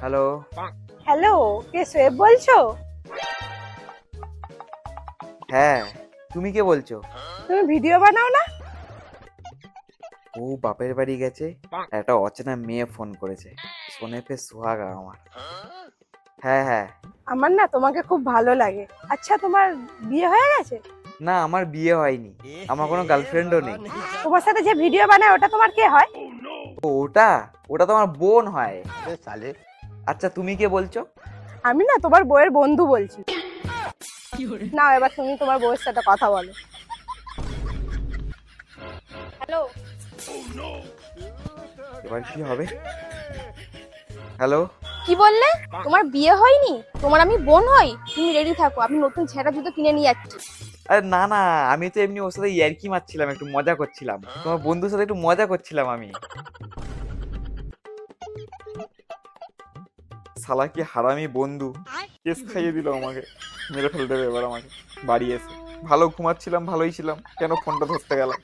Hello. Hello কে সোয়েব বলছো? হ্যাঁ তুমি কে বলছো? তুমি ভিডিও বানাও না? ও বাপের বাড়ি গেছে। একটা অচেনা মেয়ে ফোন করেছে। শোনে ফের সোহাগা আমার। হ্যাঁ হ্যাঁ। আমার না তোমাকে খুব ভালো লাগে। আচ্ছা তোমার বিয়ে হয়ে গেছে? না আমার বিয়ে হয়নি। আমার কোনো গার্লফ্রেন্ডও নেই। তোমার সাথে যে ভিডিও বানায় ওটা তোমার কে হয়? ও, ওটা? ওটা তো আমার বোন হয়। আচ্ছা তুমি কে বলছো? আমি না তোমার বউয়ের বন্ধু বলছি। না এবার তুমি তোমার বউয়ের সাথে কথা বলো। হ্যালো? এবার কি হবে? হ্যালো? কি বললে? তোমার বিয়ে হয়নি? তোমার আমি বোন হই? তুমি রেডি থাকো আমি নতুন ছেঁড়া জুতো কিনে নিয়ে যাচ্ছি। আরে না না আমি তো এমনি ওর সাথে ইয়ার্কি মারছিলাম একটু মজা করছিলাম। তোমার বন্ধুর সাথে একটু মজা করছিলাম আমি। শালা কি হারামি বন্ধু। কেস খাইয়ে দিল আমাকে। মেরে ফেলতে দেবে এবার আমাকে। বাড়ি এসে। ভালো ঘুমাচ্ছিলাম, ভালোই ছিলাম। কেন ফোনটা ধরতে গেলাম?